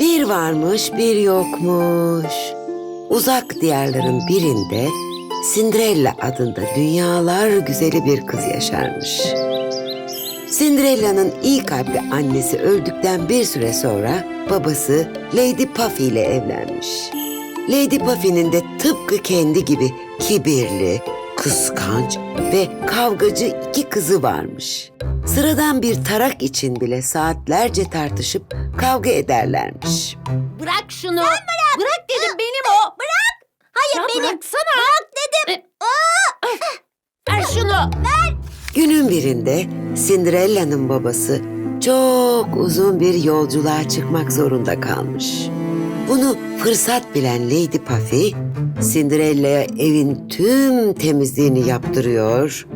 Bir varmış bir yokmuş. Uzak diyarların birinde Cinderella adında dünyalar güzeli bir kız yaşarmış. Cinderella'nın iyi kalpli annesi öldükten bir süre sonra babası Lady Puffy ile evlenmiş. Lady Puffy'nin de tıpkı kendi gibi kibirli, kıskanç ve kavgacı iki kızı varmış. Sıradan bir tarak için bile saatlerce tartışıp kavga ederlermiş. Bırak şunu. Sen bırak. Bırak dedim benim o. Bırak. Hayır benim. Bıraksana. Bırak dedim. Ver şunu. Ver. Günün birinde Cinderella'nın babası çok uzun bir yolculuğa çıkmak zorunda kalmış. Bunu fırsat bilen Lady Puffy, Cinderella'ya evin tüm temizliğini yaptırıyor,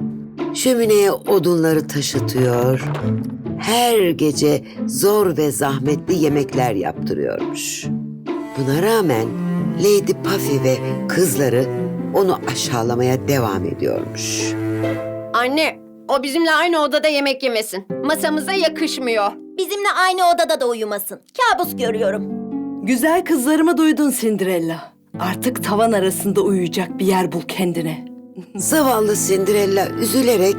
şömineye odunları taşıtıyor, her gece zor ve zahmetli yemekler yaptırıyormuş. Buna rağmen Lady Puffy ve kızları onu aşağılamaya devam ediyormuş. Anne, o bizimle aynı odada yemek yemesin. Masamıza yakışmıyor. Bizimle aynı odada da uyumasın. Kabus görüyorum. Güzel kızlarımı duydun Cinderella. Artık tavan arasında uyuyacak bir yer bul kendine. Zavallı Cinderella üzülerek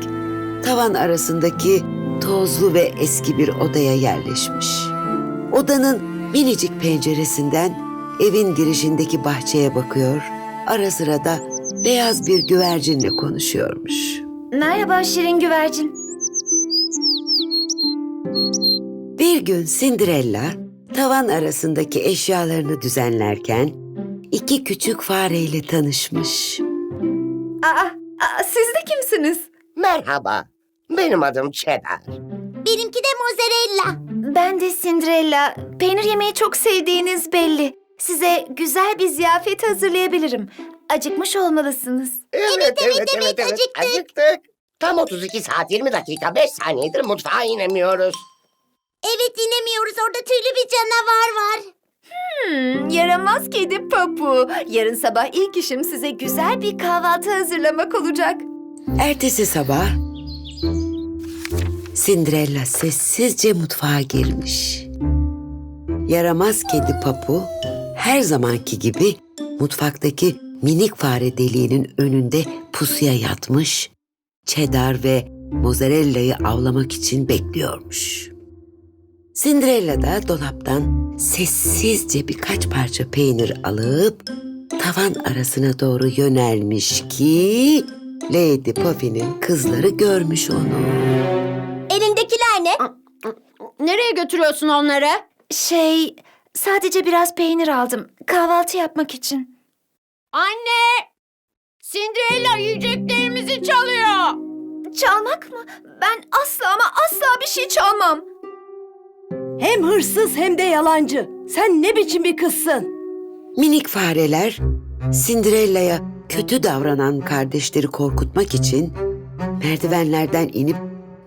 tavan arasındaki tozlu ve eski bir odaya yerleşmiş. Odanın minicik penceresinden evin girişindeki bahçeye bakıyor, ara sıra da beyaz bir güvercinle konuşuyormuş. Merhaba Şirin Güvercin. Bir gün Cinderella tavan arasındaki eşyalarını düzenlerken iki küçük fareyle tanışmış. Aa, aa, siz de kimsiniz? Merhaba, benim adım Cheddar. Benimki de mozzarella. Ben de Cinderella. Peynir yemeyi çok sevdiğiniz belli. Size güzel bir ziyafet hazırlayabilirim. Acıkmış olmalısınız. Evet, evet, evet, acıktık. Tam 32 saat 20 dakika 5 saniyedir mutfağa inemiyoruz. Evet inemiyoruz. Orada tüylü bir canavar var. Hmm, yaramaz kedi Papu. Yarın sabah ilk işim size güzel bir kahvaltı hazırlamak olacak. Ertesi sabah Cinderella sessizce mutfağa girmiş. Yaramaz kedi Papu her zamanki gibi mutfaktaki minik fare deliğinin önünde pusuya yatmış, Cheddar ve Mozzarella'yı avlamak için bekliyormuş. Cinderella da dolaptan sessizce birkaç parça peynir alıp tavan arasına doğru yönelmiş ki Lady Puffy'nin kızları görmüş onu. Elindekiler ne? Nereye götürüyorsun onları? Şey, sadece biraz peynir aldım. Kahvaltı yapmak için. Anne! Cinderella yiyeceklerimizi çalıyor. Çalmak mı? Ben asla ama asla bir şey çalmam. Hem hırsız hem de yalancı. Sen ne biçim bir kızsın? Minik fareler Cinderella'ya kötü davranan kardeşleri korkutmak için merdivenlerden inip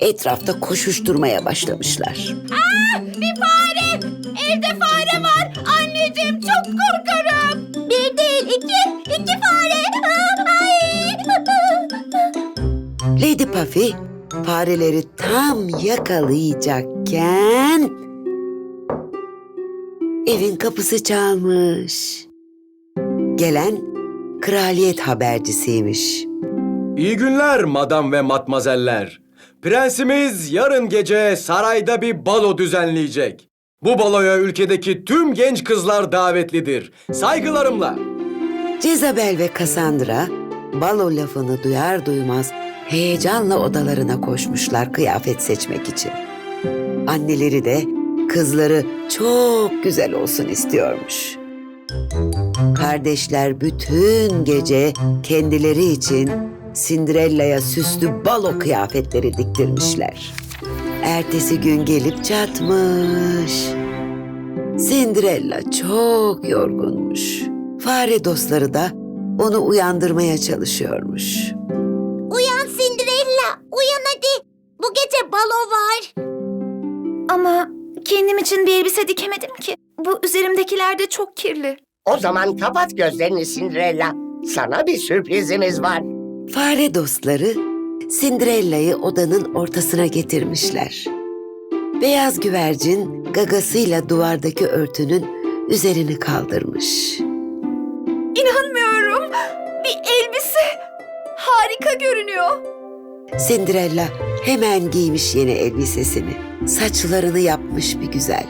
etrafta koşuşturmaya başlamışlar. Bir fare! Evde fare var. Anneciğim çok korkarım. Bir değil, iki, iki fare. Ay. Lady Puffy fareleri tam yakalayacakken evin kapısı çalmış. Gelen kraliyet habercisiymiş. İyi günler madam ve matmazeller. Prensimiz yarın gece sarayda bir balo düzenleyecek. Bu baloya ülkedeki tüm genç kızlar davetlidir. Saygılarımla. Jezebel ve Cassandra balo lafını duyar duymaz heyecanla odalarına koşmuşlar kıyafet seçmek için. Anneleri de kızları çok güzel olsun istiyormuş. Kardeşler bütün gece kendileri için Cinderella'ya süslü balo kıyafetleri diktirmişler. Ertesi gün gelip çatmış. Cinderella çok yorgunmuş. Fare dostları da onu uyandırmaya çalışıyormuş. Uyan Cinderella, uyan hadi. Bu gece balo var. Ama kendim için bir elbise dikemedim ki. Bu üzerimdekiler de çok kirli. O zaman kapat gözlerini Cinderella. Sana bir sürprizimiz var. Fare dostları Cinderella'yı odanın ortasına getirmişler. Beyaz güvercin gagasıyla duvardaki örtünün üzerini kaldırmış. İnanmıyorum. Bir elbise. Harika görünüyor. Cinderella hemen giymiş yeni elbisesini. Saçlarını yapmış bir güzel.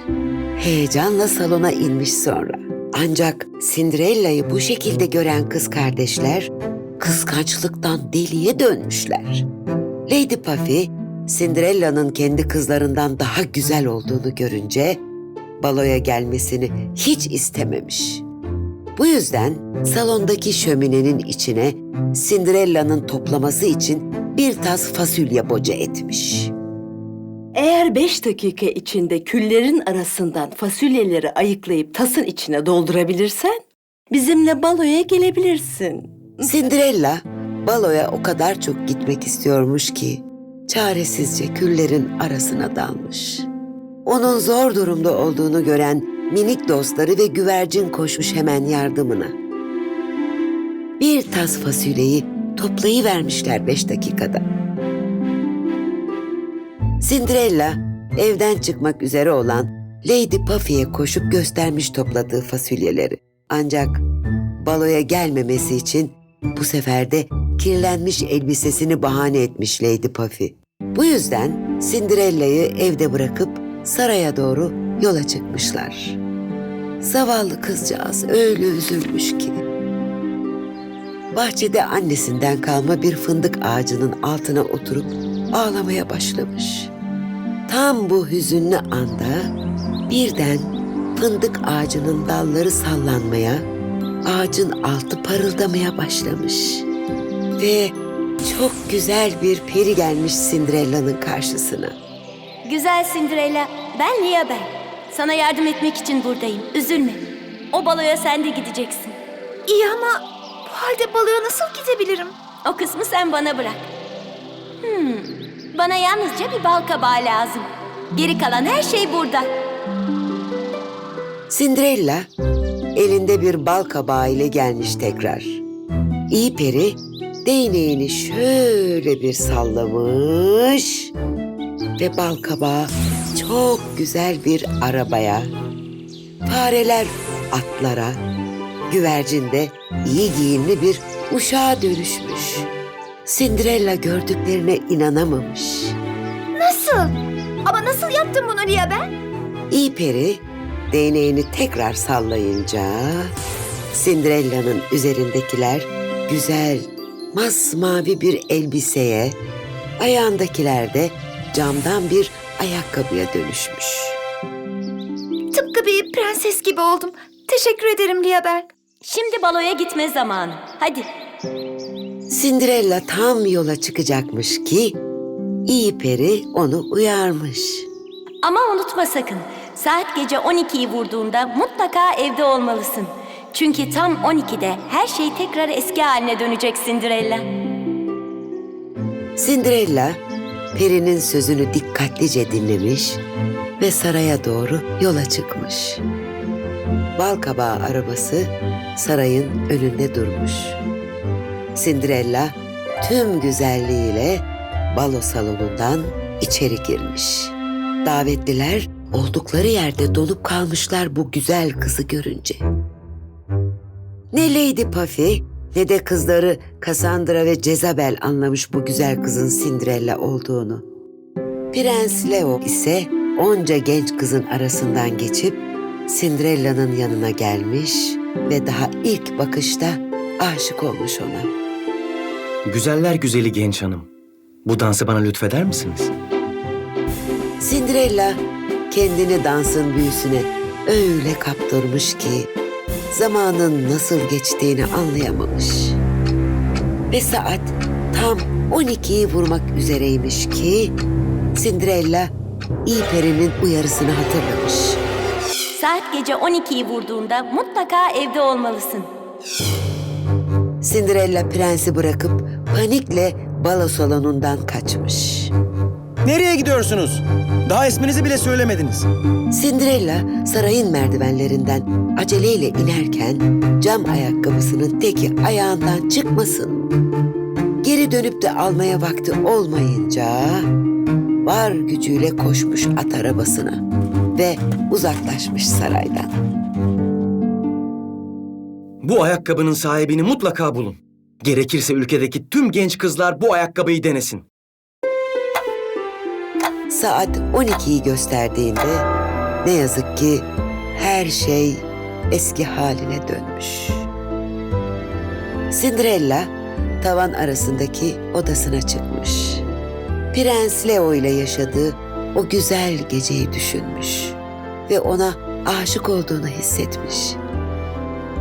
Heyecanla salona inmiş sonra. Ancak Cinderella'yı bu şekilde gören kız kardeşler kıskançlıktan deliye dönmüşler. Lady Puffy, Cinderella'nın kendi kızlarından daha güzel olduğunu görünce baloya gelmesini hiç istememiş. Bu yüzden salondaki şöminenin içine Cinderella'nın toplaması için bir tas fasulye boca etmiş. Eğer beş dakika içinde küllerin arasından fasulyeleri ayıklayıp tasın içine doldurabilirsen bizimle baloya gelebilirsin. Cinderella baloya o kadar çok gitmek istiyormuş ki çaresizce küllerin arasına dalmış. Onun zor durumda olduğunu gören minik dostları ve güvercin koşmuş hemen yardımına. Bir tas fasulyeyi toplayıvermişler beş dakikada. Cinderella evden çıkmak üzere olan Lady Puffy'ye koşup göstermiş topladığı fasulyeleri. Ancak baloya gelmemesi için bu sefer de kirlenmiş elbisesini bahane etmiş Lady Puffy. Bu yüzden Cinderella'yı evde bırakıp saraya doğru yola çıkmışlar. Zavallı kızcağız öyle üzülmüş ki. Bahçede annesinden kalma bir fındık ağacının altına oturup ağlamaya başlamış. Tam bu hüzünlü anda birden fındık ağacının dalları sallanmaya, ağacın altı parıldamaya başlamış. Ve çok güzel bir peri gelmiş Cinderella'nın karşısına. Güzel Cinderella, ben Lia ben. Sana yardım etmek için buradayım. Üzülme. O baloya sen de gideceksin. İyi ama bu halde baloya nasıl gidebilirim? O kısmı sen bana bırak. Hmm, bana yalnızca bir bal kabağı lazım. Geri kalan her şey burada. Cinderella elinde bir bal kabağı ile gelmiş tekrar. İyi peri değneğini şöyle bir sallamış ve bal kabağı çok güzel bir arabaya, fareler atlara, güvercin de iyi giyimli bir uşağa dönüşmüş. Cinderella gördüklerine inanamamış. Nasıl? Ama nasıl yaptın bunu Lia ben? İyi peri değneğini tekrar sallayınca Cinderella'nın üzerindekiler güzel masmavi bir elbiseye, ayağındakiler de camdan bir ayakkabıya dönüşmüş. Tıpkı bir prenses gibi oldum. Teşekkür ederim Lia ben. Şimdi baloya gitme zamanı. Hadi. Cinderella tam yola çıkacakmış ki iyi peri onu uyarmış. Ama unutma sakın. Saat gece 12'yi vurduğunda mutlaka evde olmalısın. Çünkü tam 12'de her şey tekrar eski haline dönecek Cinderella. Cinderella perinin sözünü dikkatlice dinlemiş ve saraya doğru yola çıkmış. Balkabağı arabası sarayın önünde durmuş. Cinderella tüm güzelliğiyle balo salonundan içeri girmiş. Davetliler oldukları yerde donup kalmışlar bu güzel kızı görünce. Ne Lady Puffy ne de kızları Cassandra ve Jezabel anlamış bu güzel kızın Cinderella olduğunu. Prens Leo ise onca genç kızın arasından geçip Cinderella'nın yanına gelmiş ve daha ilk bakışta aşık olmuş ona. Güzeller güzeli genç hanım. Bu dansı bana lütfeder misiniz? Cinderella kendini dansın büyüsüne öyle kaptırmış ki zamanın nasıl geçtiğini anlayamamış. Ve saat tam 12'yi vurmak üzereymiş ki Cinderella iyi perinin uyarısını hatırlamış. Saat gece 12'yi vurduğunda mutlaka evde olmalısın. Cinderella prensi bırakıp panikle balo salonundan kaçmış. Nereye gidiyorsunuz? Daha isminizi bile söylemediniz. Cinderella sarayın merdivenlerinden aceleyle inerken cam ayakkabısının teki ayağından çıkmasın. Geri dönüp de almaya vakti olmayınca var gücüyle koşmuş at arabasına ve uzaklaşmış saraydan. Bu ayakkabının sahibini mutlaka bulun. Gerekirse ülkedeki tüm genç kızlar bu ayakkabıyı denesin. Saat 12'yi gösterdiğinde ne yazık ki her şey eski haline dönmüş. Cinderella tavan arasındaki odasına çıkmış. Prens Leo ile yaşadığı o güzel geceyi düşünmüş ve ona aşık olduğunu hissetmiş.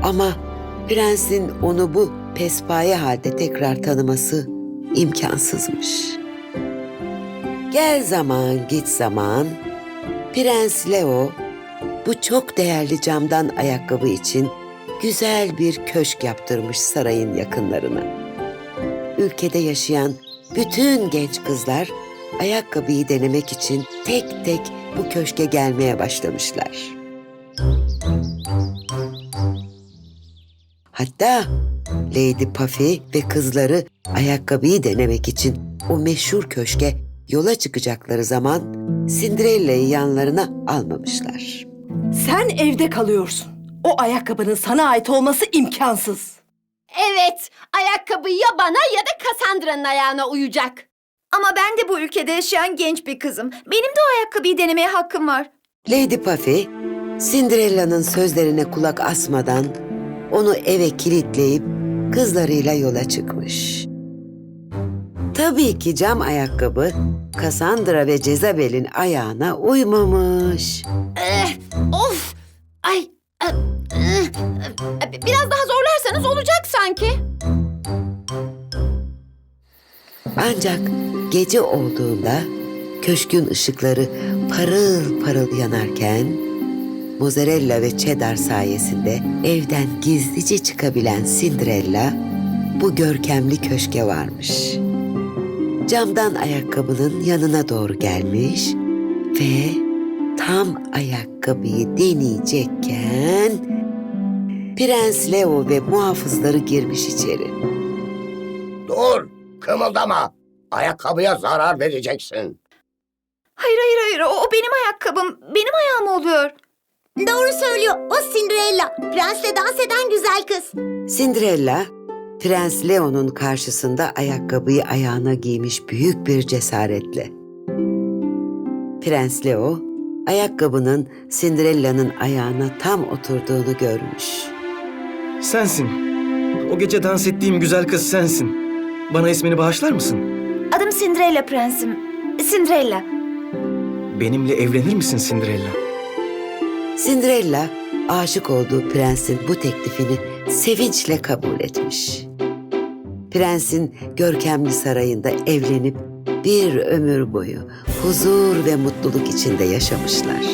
Ama prensin onu bu pespaye halde tekrar tanıması imkansızmış. Gel zaman git zaman Prens Leo bu çok değerli camdan ayakkabı için güzel bir köşk yaptırmış sarayın yakınlarına. Ülkede yaşayan bütün genç kızlar ayakkabıyı denemek için tek tek bu köşke gelmeye başlamışlar. Hatta Lady Puffy ve kızları ayakkabıyı denemek için o meşhur köşke yola çıkacakları zaman Cinderella'yı yanlarına almamışlar. Sen evde kalıyorsun. O ayakkabının sana ait olması imkansız. Evet, ayakkabı ya bana ya da Cassandra'nın ayağına uyacak. Ama ben de bu ülkede yaşayan genç bir kızım. Benim de o ayakkabıyı denemeye hakkım var. Lady Puffy, Cinderella'nın sözlerine kulak asmadan onu eve kilitleyip kızlarıyla yola çıkmış. Tabii ki cam ayakkabı Cassandra ve Jezebel'in ayağına uymamış. Eh, of! Ay! eh, eh, eh, Biraz daha zorlarsanız olacak sanki. Ancak gece olduğunda köşkün ışıkları parıl parıl yanarken mozzarella ve cheddar sayesinde evden gizlice çıkabilen Cinderella bu görkemli köşke varmış. Camdan ayakkabının yanına doğru gelmiş ve tam ayakkabıyı deneyecekken Prens Leo ve muhafızları girmiş içeri. Dur, kımıldama. Ayakkabıya zarar vereceksin. Hayır hayır hayır o, o benim ayakkabım. Benim ayağım oluyor. Doğru söylüyor. O Cinderella. Prensle dans eden güzel kız. Cinderella, Prens Leo'nun karşısında ayakkabıyı ayağına giymiş büyük bir cesaretle. Prens Leo, ayakkabının Cinderella'nın ayağına tam oturduğunu görmüş. Sensin. O gece dans ettiğim güzel kız sensin. Bana ismini bağışlar mısın? Adım Cinderella prensim. Cinderella. Benimle evlenir misin Cinderella? Cinderella, aşık olduğu prensin bu teklifini sevinçle kabul etmiş. Prensin görkemli sarayında evlenip bir ömür boyu huzur ve mutluluk içinde yaşamışlar.